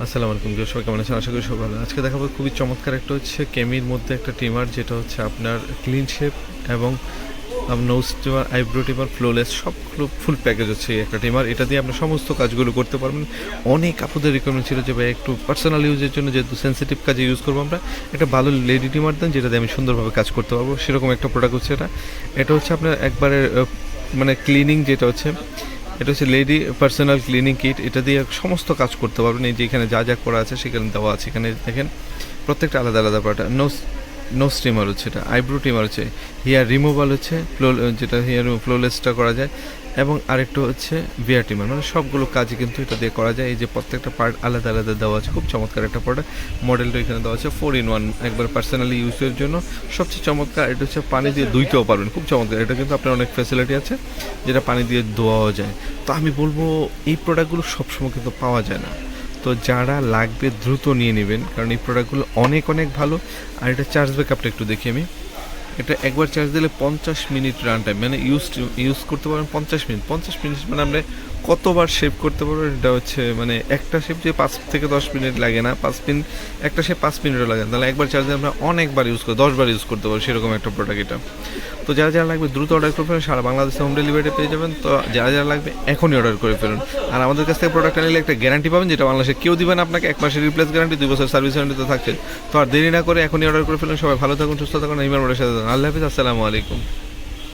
আসসালামু আলাইকুম কেউ সবাই কেমন আছেন? আশা করি সব ভালো আজকে দেখাবো খুবই চমৎকার একটা হচ্ছে কেমির মধ্যে একটা টিমার, যেটা হচ্ছে আপনার ক্লিন শেপ এবং nose trimmer eyebrow trimmer flawless সবগুলো ফুল প্যাকেজ হচ্ছে একটা টিমার। এটা দিয়ে আপনি সমস্ত কাজগুলো করতে পারবেন। অনেক আপুদের রিকোয়ারমেন্ট ছিল যে, ভাই, একটু পার্সোনাল ইউজের জন্য যেহেতু সেন্সিটিভ কাজে ইউজ করব আমরা, একটা ভালো লেডি টিমার দেন, যেটা দিয়ে আমি সুন্দরভাবে কাজ করতে পারব। সেরকম একটা প্রোডাক্ট হচ্ছে এটা। এটা হচ্ছে আপনার একবারে মানে ক্লিনিং যেটা হচ্ছে এটা হচ্ছে লেডি পার্সোনাল ক্লিনিং কিট। এটা দিয়ে সমস্ত কাজ করতে পারবেন। এই যে এখানে যা যা করা আছে সেখানে দেওয়া আছে। এখানে দেখেন, প্রত্যেকটা আলাদা আলাদা পার্ট নোস নোস ট্রিমার হচ্ছে এটা, আইব্রো ট্রিমার হচ্ছে। হেয়ার রিমুভাল হচ্ছে, ফ্লো, যেটা হেয়ার ফ্লোলেসটা করা যায়। এবং আরেকটা হচ্ছে বিয়ার ট্রিমার। মানে সবগুলো কাজই কিন্তু এটা দিয়ে করা যায়। এই যে প্রত্যেকটা পার্ট আলাদা আলাদা দেওয়া আছে। খুব চমৎকার একটা প্রোডাক্ট মডেলটা এখানে দেওয়া আছে ফোর ইন ওয়ান একবার পার্সোনালি ইউজের জন্য। সবচেয়ে চমৎকার এটা হচ্ছে পানি দিয়ে ধুইতেও পারবেন। খুব চমৎকার। এটা কিন্তু আপনার অনেক ফ্যাসিলিটি আছে, যেটা পানি দিয়ে ধোয়াও যায়। তো আমি বলব, এই প্রোডাক্টগুলো সবসময় কিন্তু পাওয়া যায় না। তো যারা লাগবে দ্রুত নিয়ে নেবেন, কারণ এই প্রোডাক্টগুলো অনেক অনেক ভালো। আর এটা চার্জ ব্যাকআপটা একটু দেখি আমি। এটা একবার চার্জ দিলে পঞ্চাশ মিনিট রান টাইম মানে ইউজ ইউজ করতে পারবেন পঞ্চাশ মিনিট। পঞ্চাশ মিনিট মানে আমরা কতবার শেভ করতে পারব, এটা হচ্ছে মানে একটা শেপ যে পাঁচ থেকে দশ মিনিট লাগে না, পাঁচ মিনিট একটা শেপ পাঁচ মিনিটও লাগে না। তাহলে একবার চার্জ দিলে আমরা অনেকবার ইউজ করি, দশবার ইউজ করতে পারব, সেরকম একটা প্রোডাক্ট এটা। তো যারা যারা লাগবে দ্রুত অর্ডার করে ফেলুন, সারা বাংলাদেশে হোম ডেলিভারি পেয়ে যাবেন। তো যারা যারা লাগবে, এখনই অর্ডার করে ফেলুন। আর আমাদের কাছ থেকে প্রোডাক্টটা নিলে একটা গ্যারান্টি পাবেন, যেটা বাংলাদেশে কেউ দিবেন আপনাকে, এক মাসের রিপ্লেস গ্যারান্টি দুই বছর সার্ভিস গ্যারান্টিতে থাকছে। তো আর দেরি না করে এখনই অর্ডার করে ফেলুন। সবাই ভালো থাকুন, সুস্থ থাকুন ইমার সাথে। আল্লাহ হাফিজ, আসসালামু আলাইকুম।